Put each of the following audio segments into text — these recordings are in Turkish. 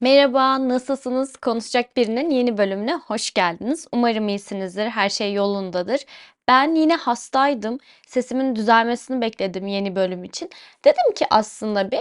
Merhaba, nasılsınız? Konuşacak birinin yeni bölümüne hoş geldiniz. Umarım iyisinizdir, her şey yolundadır. Ben yine hastaydım. Sesimin düzelmesini bekledim yeni bölüm için. Dedim ki aslında bir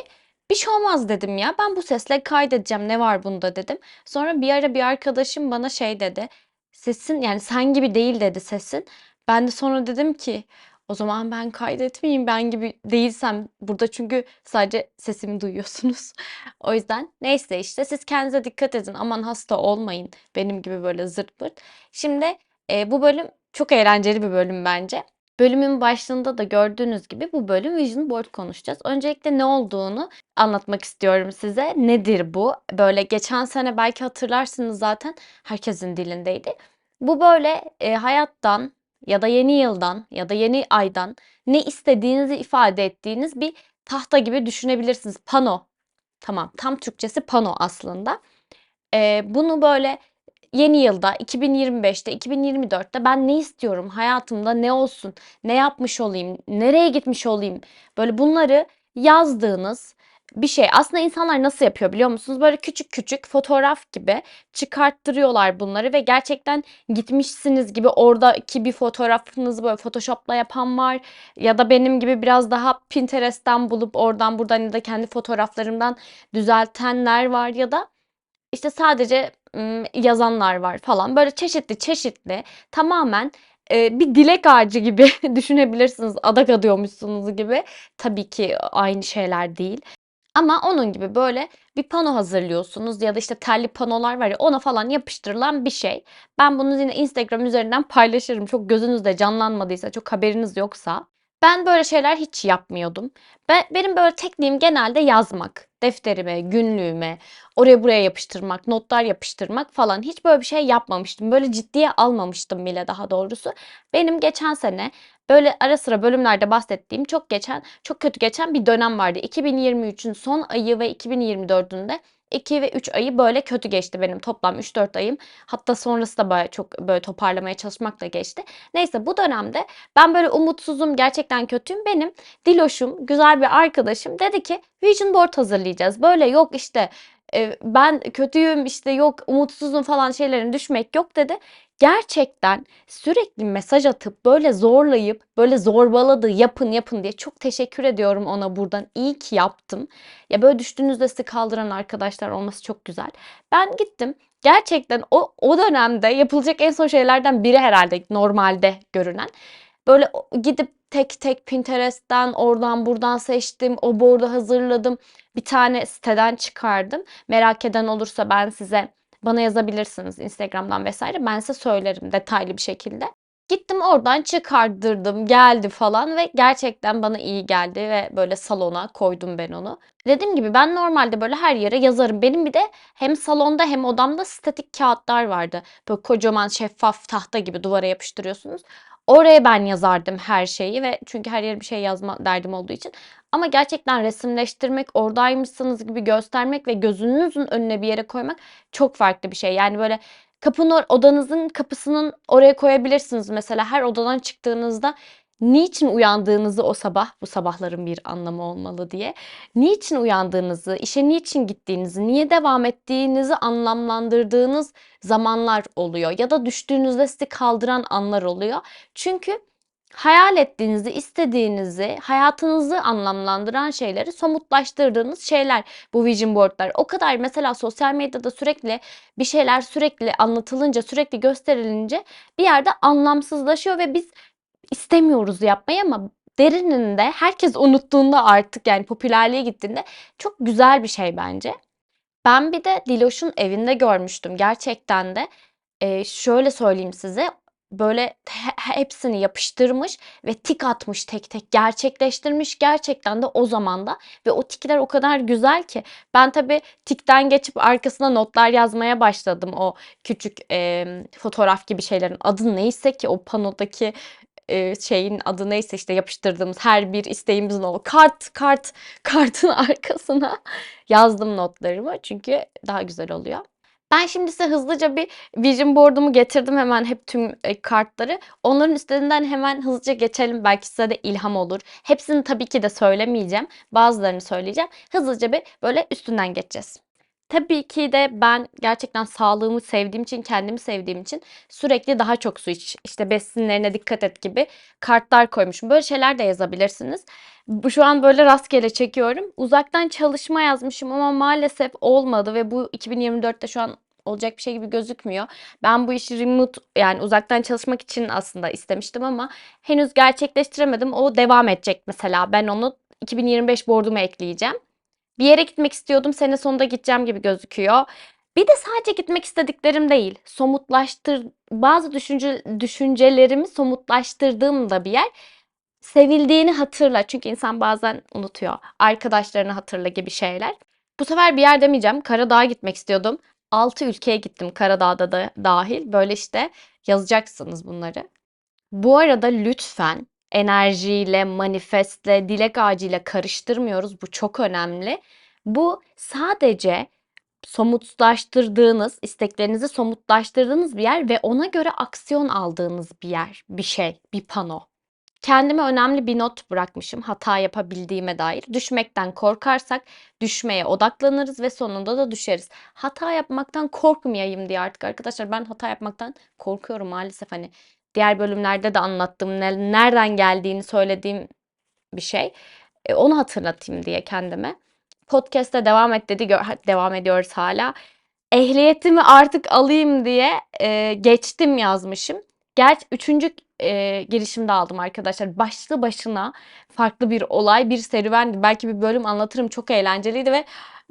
bir şey olmaz dedim ya. Ben bu sesle kaydedeceğim. Ne var bunda dedim. Sonra bir ara bir arkadaşım bana şey dedi. Sesin yani sen gibi değil dedi sesin. Ben de sonra dedim ki o zaman ben kaydetmeyeyim ben gibi değilsem burada çünkü sadece sesimi duyuyorsunuz. O yüzden neyse işte siz kendinize dikkat edin. Aman hasta olmayın. Benim gibi böyle zırt pırt. Şimdi e, bu bölüm çok eğlenceli bir bölüm bence. Bölümün başlığında da gördüğünüz gibi bu bölüm Vision Board konuşacağız. Öncelikle ne olduğunu anlatmak istiyorum size. Nedir bu? Böyle geçen sene belki hatırlarsınız zaten herkesin dilindeydi. Bu böyle e, hayattan ya da yeni yıldan ya da yeni aydan ne istediğinizi ifade ettiğiniz bir tahta gibi düşünebilirsiniz. Pano. Tamam, tam Türkçesi pano aslında. Eee, bunu böyle yeni yılda 2025'te, 2024'te ben ne istiyorum? Hayatımda ne olsun? Ne yapmış olayım? Nereye gitmiş olayım? Böyle bunları yazdığınız bir şey. Aslında insanlar nasıl yapıyor biliyor musunuz? Böyle küçük küçük fotoğraf gibi çıkarttırıyorlar bunları ve gerçekten gitmişsiniz gibi oradaki bir fotoğrafınızı böyle Photoshop'la yapan var ya da benim gibi biraz daha Pinterest'ten bulup oradan buradan ya da kendi fotoğraflarımdan düzeltenler var ya da işte sadece yazanlar var falan. Böyle çeşitli çeşitli tamamen bir dilek ağacı gibi düşünebilirsiniz. Adak adıyormuşsunuz gibi. Tabii ki aynı şeyler değil. Ama onun gibi böyle bir pano hazırlıyorsunuz ya da işte telli panolar var ya ona falan yapıştırılan bir şey. Ben bunu yine Instagram üzerinden paylaşırım. Çok gözünüzde canlanmadıysa, çok haberiniz yoksa. Ben böyle şeyler hiç yapmıyordum. Ben, benim böyle tekniğim genelde yazmak. Defterime, günlüğüme, oraya buraya yapıştırmak, notlar yapıştırmak falan. Hiç böyle bir şey yapmamıştım. Böyle ciddiye almamıştım bile daha doğrusu. Benim geçen sene böyle ara sıra bölümlerde bahsettiğim çok geçen, çok kötü geçen bir dönem vardı. 2023'ün son ayı ve 2024'ün de 2 ve 3 ayı böyle kötü geçti benim toplam 3-4 ayım. Hatta sonrası da böyle çok böyle toparlamaya çalışmakla geçti. Neyse bu dönemde ben böyle umutsuzum, gerçekten kötüyüm. Benim Diloş'um, güzel bir arkadaşım dedi ki vision board hazırlayacağız. Böyle yok işte ben kötüyüm işte yok umutsuzum falan şeylerin düşmek yok dedi. Gerçekten sürekli mesaj atıp böyle zorlayıp böyle zorbaladı yapın yapın diye çok teşekkür ediyorum ona buradan. İyi ki yaptım. Ya böyle düştüğünüzde sizi kaldıran arkadaşlar olması çok güzel. Ben gittim gerçekten o, o dönemde yapılacak en son şeylerden biri herhalde normalde görünen. Böyle gidip tek tek Pinterest'ten oradan buradan seçtim. O board'u hazırladım. Bir tane siteden çıkardım. Merak eden olursa ben size bana yazabilirsiniz Instagram'dan vesaire. Ben size söylerim detaylı bir şekilde. Gittim oradan çıkardırdım, geldi falan ve gerçekten bana iyi geldi ve böyle salona koydum ben onu. Dediğim gibi ben normalde böyle her yere yazarım. Benim bir de hem salonda hem odamda statik kağıtlar vardı. Böyle kocaman şeffaf tahta gibi duvara yapıştırıyorsunuz. Oraya ben yazardım her şeyi ve çünkü her yere bir şey yazma derdim olduğu için. Ama gerçekten resimleştirmek, oradaymışsınız gibi göstermek ve gözünüzün önüne bir yere koymak çok farklı bir şey. Yani böyle kapının odanızın kapısının oraya koyabilirsiniz. Mesela her odadan çıktığınızda niçin uyandığınızı o sabah, bu sabahların bir anlamı olmalı diye, niçin uyandığınızı, işe niçin gittiğinizi, niye devam ettiğinizi anlamlandırdığınız zamanlar oluyor. Ya da düştüğünüzde sizi kaldıran anlar oluyor. Çünkü hayal ettiğinizi, istediğinizi, hayatınızı anlamlandıran şeyleri somutlaştırdığınız şeyler bu vision board'lar. O kadar mesela sosyal medyada sürekli bir şeyler sürekli anlatılınca, sürekli gösterilince bir yerde anlamsızlaşıyor ve biz istemiyoruz yapmayı ama derininde herkes unuttuğunda artık yani popülerliğe gittiğinde çok güzel bir şey bence. Ben bir de Diloş'un evinde görmüştüm gerçekten de. Eee, şöyle söyleyeyim size, böyle he hepsini yapıştırmış ve tik atmış tek tek, gerçekleştirmiş gerçekten de o zamanda ve o tikler o kadar güzel ki ben tabii tikten geçip arkasına notlar yazmaya başladım. O küçük, emm, fotoğraf gibi şeylerin adı neyse ki o panodaki eee, şeyin adı neyse işte yapıştırdığımız her bir isteğimizin o kart kart kartın arkasına yazdım notlarımı çünkü daha güzel oluyor. Ben şimdi size hızlıca bir vision board'umu getirdim hemen hep tüm e, kartları. Onların üstlerinden hemen hızlıca geçelim. Belki size de ilham olur. Hepsini tabii ki de söylemeyeceğim. Bazılarını söyleyeceğim. Hızlıca bir böyle üstünden geçeceğiz. Tabii ki de ben gerçekten sağlığımı sevdiğim için, kendimi sevdiğim için sürekli daha çok su iç, işte besinlerine dikkat et gibi kartlar koymuşum. Böyle şeyler de yazabilirsiniz. Bu şu an böyle rastgele çekiyorum. Uzaktan çalışma yazmışım ama maalesef olmadı ve bu 2024'te şu an olacak bir şey gibi gözükmüyor. Ben bu işi remote yani uzaktan çalışmak için aslında istemiştim ama henüz gerçekleştiremedim. O devam edecek mesela. Ben onu 2025 board'uma ekleyeceğim. Bir yere gitmek istiyordum. Sene sonunda gideceğim gibi gözüküyor. Bir de sadece gitmek istediklerim değil. Somutlaştır bazı düşünce, düşüncelerimi somutlaştırdığım da bir yer. Sevildiğini hatırla. Çünkü insan bazen unutuyor. Arkadaşlarını hatırla gibi şeyler. Bu sefer bir yer demeyeceğim. Karadağ'a gitmek istiyordum. 6 ülkeye gittim Karadağ'da da dahil. Böyle işte yazacaksınız bunları. Bu arada lütfen enerjiyle, manifestle, dilek ağacıyla karıştırmıyoruz. Bu çok önemli. Bu sadece somutlaştırdığınız, isteklerinizi somutlaştırdığınız bir yer ve ona göre aksiyon aldığınız bir yer, bir şey, bir pano. Kendime önemli bir not bırakmışım hata yapabildiğime dair. Düşmekten korkarsak düşmeye odaklanırız ve sonunda da düşeriz. Hata yapmaktan korkmayayım diye artık arkadaşlar ben hata yapmaktan korkuyorum maalesef hani diğer bölümlerde de anlattığım ne- nereden geldiğini söylediğim bir şey. E, onu hatırlatayım diye kendime. Podcast'te devam et dedi. Devam ediyoruz hala. Ehliyetimi artık alayım diye e, geçtim yazmışım. Gerçi üçüncü e, girişimde aldım arkadaşlar. Başlı başına farklı bir olay, bir serüvendi. Belki bir bölüm anlatırım. Çok eğlenceliydi ve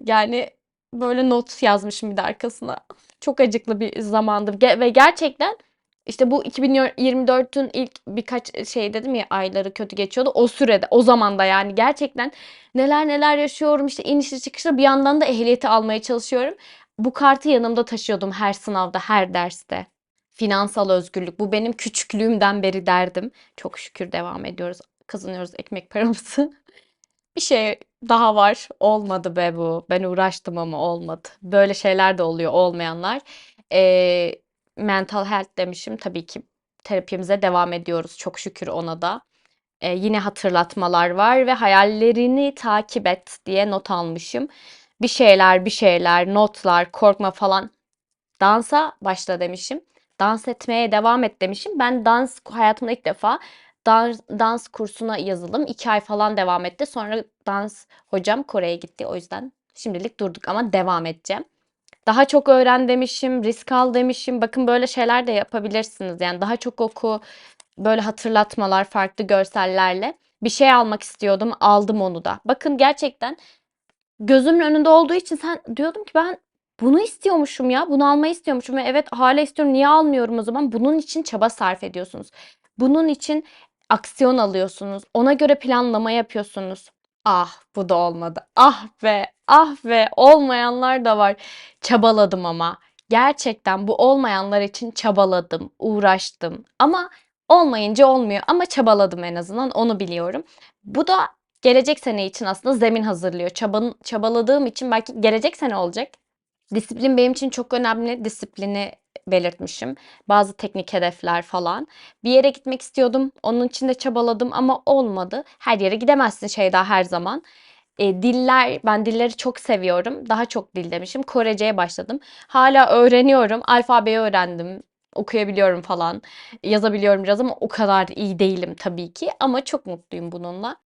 yani böyle not yazmışım bir de arkasına. Çok acıklı bir zamandı Ge- ve gerçekten işte bu 2024'ün ilk birkaç şey dedim ya ayları kötü geçiyordu. O sürede, o zamanda yani gerçekten neler neler yaşıyorum. İşte inişli çıkışlı bir yandan da ehliyeti almaya çalışıyorum. Bu kartı yanımda taşıyordum her sınavda, her derste. Finansal özgürlük. Bu benim küçüklüğümden beri derdim. Çok şükür devam ediyoruz. Kazanıyoruz ekmek paramızı. Bir şey daha var. Olmadı be bu. Ben uğraştım ama olmadı. Böyle şeyler de oluyor olmayanlar. Ee, mental health demişim. Tabii ki terapimize devam ediyoruz. Çok şükür ona da. Ee, yine hatırlatmalar var ve hayallerini takip et diye not almışım. Bir şeyler, bir şeyler, notlar, korkma falan. Dansa başla demişim. Dans etmeye devam et demişim. Ben dans hayatımda ilk defa dans, dans kursuna yazıldım. İki ay falan devam etti. Sonra dans hocam Kore'ye gitti. O yüzden şimdilik durduk ama devam edeceğim. Daha çok öğren demişim, risk al demişim. Bakın böyle şeyler de yapabilirsiniz. Yani daha çok oku, böyle hatırlatmalar, farklı görsellerle. Bir şey almak istiyordum, aldım onu da. Bakın gerçekten gözümün önünde olduğu için sen diyordum ki ben bunu istiyormuşum ya. Bunu almayı istiyormuşum ve evet hala istiyorum. Niye almıyorum o zaman? Bunun için çaba sarf ediyorsunuz. Bunun için aksiyon alıyorsunuz. Ona göre planlama yapıyorsunuz. Ah bu da olmadı. Ah be, ah be olmayanlar da var. Çabaladım ama. Gerçekten bu olmayanlar için çabaladım, uğraştım. Ama olmayınca olmuyor. Ama çabaladım en azından onu biliyorum. Bu da gelecek sene için aslında zemin hazırlıyor. Çaban, çabaladığım için belki gelecek sene olacak. Disiplin benim için çok önemli. Disiplini belirtmişim. Bazı teknik hedefler falan. Bir yere gitmek istiyordum. Onun için de çabaladım ama olmadı. Her yere gidemezsin Şeyda her zaman. E, diller, ben dilleri çok seviyorum. Daha çok dil demişim. Korece'ye başladım. Hala öğreniyorum. Alfabeyi öğrendim. Okuyabiliyorum falan. Yazabiliyorum biraz ama o kadar iyi değilim tabii ki. Ama çok mutluyum bununla.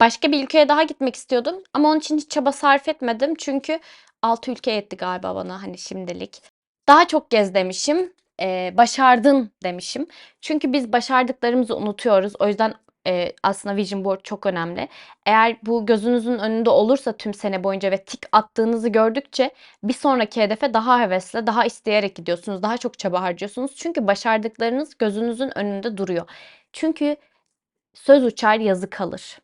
Başka bir ülkeye daha gitmek istiyordum ama onun için hiç çaba sarf etmedim. Çünkü 6 ülke yetti galiba bana hani şimdilik. Daha çok gez demişim. Eee, başardın demişim. Çünkü biz başardıklarımızı unutuyoruz. O yüzden eee, aslında vision board çok önemli. Eğer bu gözünüzün önünde olursa tüm sene boyunca ve tik attığınızı gördükçe bir sonraki hedefe daha hevesle, daha isteyerek gidiyorsunuz. Daha çok çaba harcıyorsunuz. Çünkü başardıklarınız gözünüzün önünde duruyor. Çünkü söz uçar yazı kalır.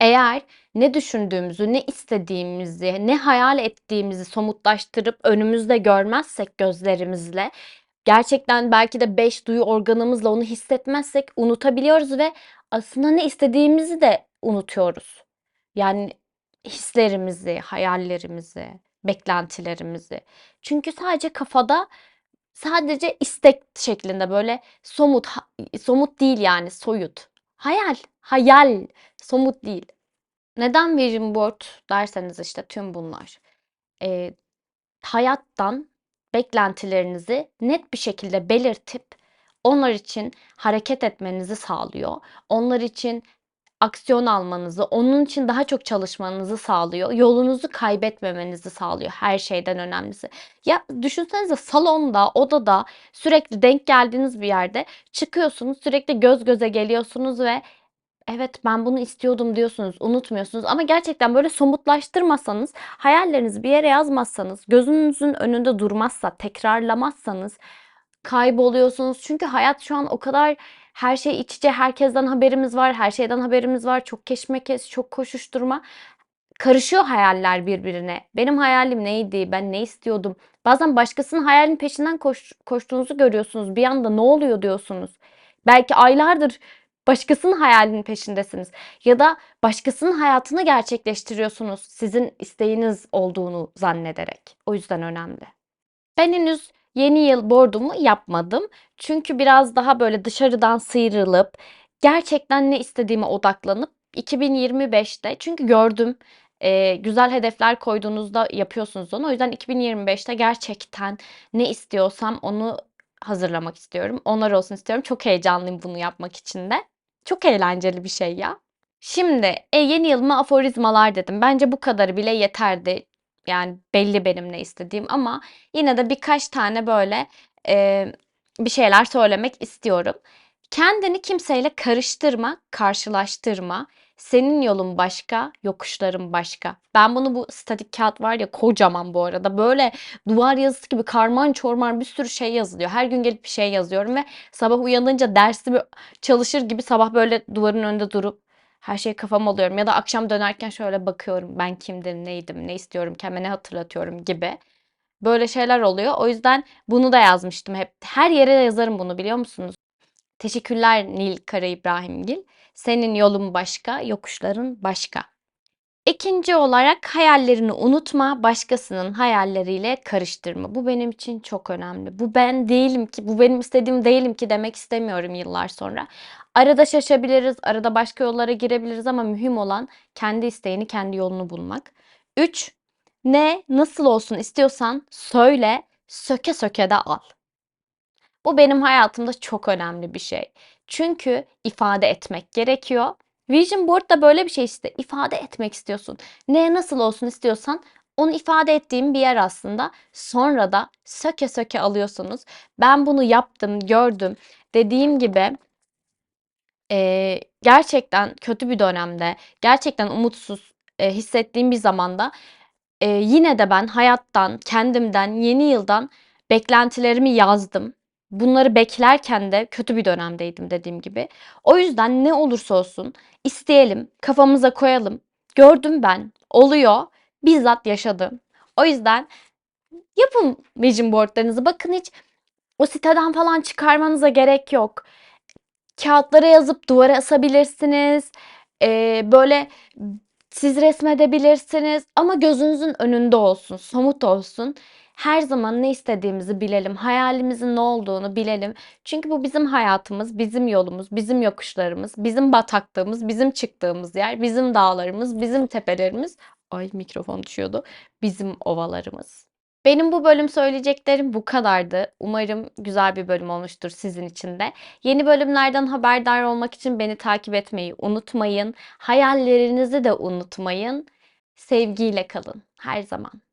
Eğer ne düşündüğümüzü, ne istediğimizi, ne hayal ettiğimizi somutlaştırıp önümüzde görmezsek gözlerimizle, gerçekten belki de 5 duyu organımızla onu hissetmezsek unutabiliyoruz ve aslında ne istediğimizi de unutuyoruz. Yani hislerimizi, hayallerimizi, beklentilerimizi. Çünkü sadece kafada sadece istek şeklinde böyle somut somut değil yani soyut. Hayal, hayal, somut değil. Neden vision board derseniz işte tüm bunlar. Eee, hayattan beklentilerinizi net bir şekilde belirtip onlar için hareket etmenizi sağlıyor. Onlar için aksiyon almanızı, onun için daha çok çalışmanızı sağlıyor. Yolunuzu kaybetmemenizi sağlıyor her şeyden önemlisi. Ya düşünsenize salonda, odada sürekli denk geldiğiniz bir yerde çıkıyorsunuz, sürekli göz göze geliyorsunuz ve evet ben bunu istiyordum diyorsunuz, unutmuyorsunuz. Ama gerçekten böyle somutlaştırmasanız, hayallerinizi bir yere yazmazsanız, gözünüzün önünde durmazsa, tekrarlamazsanız kayboluyorsunuz. Çünkü hayat şu an o kadar her şey iç içe, herkesten haberimiz var, her şeyden haberimiz var. Çok keşmekeş, çok koşuşturma. Karışıyor hayaller birbirine. Benim hayalim neydi? Ben ne istiyordum? Bazen başkasının hayalinin peşinden koş, koştuğunuzu görüyorsunuz. Bir anda ne oluyor diyorsunuz. Belki aylardır başkasının hayalinin peşindesiniz. Ya da başkasının hayatını gerçekleştiriyorsunuz sizin isteğiniz olduğunu zannederek. O yüzden önemli. Ben henüz yeni yıl bordumu yapmadım. Çünkü biraz daha böyle dışarıdan sıyrılıp gerçekten ne istediğime odaklanıp 2025'te çünkü gördüm e, güzel hedefler koyduğunuzda yapıyorsunuz onu. O yüzden 2025'te gerçekten ne istiyorsam onu hazırlamak istiyorum. Onlar olsun istiyorum. Çok heyecanlıyım bunu yapmak için de. Çok eğlenceli bir şey ya. Şimdi e, yeni yılıma aforizmalar dedim. Bence bu kadarı bile yeterdi. Yani belli benim ne istediğim ama yine de birkaç tane böyle e, bir şeyler söylemek istiyorum. Kendini kimseyle karıştırma, karşılaştırma. Senin yolun başka, yokuşların başka. Ben bunu bu statik kağıt var ya kocaman bu arada. Böyle duvar yazısı gibi karman çorman bir sürü şey yazılıyor. Her gün gelip bir şey yazıyorum ve sabah uyanınca dersi çalışır gibi sabah böyle duvarın önünde durup her şey kafama alıyorum. Ya da akşam dönerken şöyle bakıyorum. Ben kimdim, neydim, ne istiyorum, kendime ne hatırlatıyorum gibi. Böyle şeyler oluyor. O yüzden bunu da yazmıştım hep. Her yere yazarım bunu biliyor musunuz? Teşekkürler Nil Kara İbrahimgil. Senin yolun başka, yokuşların başka. İkinci olarak hayallerini unutma, başkasının hayalleriyle karıştırma. Bu benim için çok önemli. Bu ben değilim ki, bu benim istediğim değilim ki demek istemiyorum yıllar sonra. Arada şaşabiliriz, arada başka yollara girebiliriz ama mühim olan kendi isteğini, kendi yolunu bulmak. 3. Ne, nasıl olsun istiyorsan söyle, söke söke de al. Bu benim hayatımda çok önemli bir şey. Çünkü ifade etmek gerekiyor. Vision board da böyle bir şey işte. ifade etmek istiyorsun. Ne nasıl olsun istiyorsan onu ifade ettiğim bir yer aslında. Sonra da söke söke alıyorsunuz. Ben bunu yaptım, gördüm. Dediğim gibi e, gerçekten kötü bir dönemde, gerçekten umutsuz e, hissettiğim bir zamanda e, yine de ben hayattan, kendimden, yeni yıldan beklentilerimi yazdım. Bunları beklerken de kötü bir dönemdeydim dediğim gibi. O yüzden ne olursa olsun isteyelim, kafamıza koyalım. Gördüm ben, oluyor, bizzat yaşadım. O yüzden yapın vision boardlarınızı. Bakın hiç o siteden falan çıkarmanıza gerek yok. Kağıtlara yazıp duvara asabilirsiniz. Ee, böyle siz resmedebilirsiniz ama gözünüzün önünde olsun, somut olsun. Her zaman ne istediğimizi bilelim, hayalimizin ne olduğunu bilelim. Çünkü bu bizim hayatımız, bizim yolumuz, bizim yokuşlarımız, bizim bataklığımız, bizim çıktığımız yer, bizim dağlarımız, bizim tepelerimiz. Ay mikrofon düşüyordu. Bizim ovalarımız. Benim bu bölüm söyleyeceklerim bu kadardı. Umarım güzel bir bölüm olmuştur sizin için de. Yeni bölümlerden haberdar olmak için beni takip etmeyi unutmayın. Hayallerinizi de unutmayın. Sevgiyle kalın her zaman.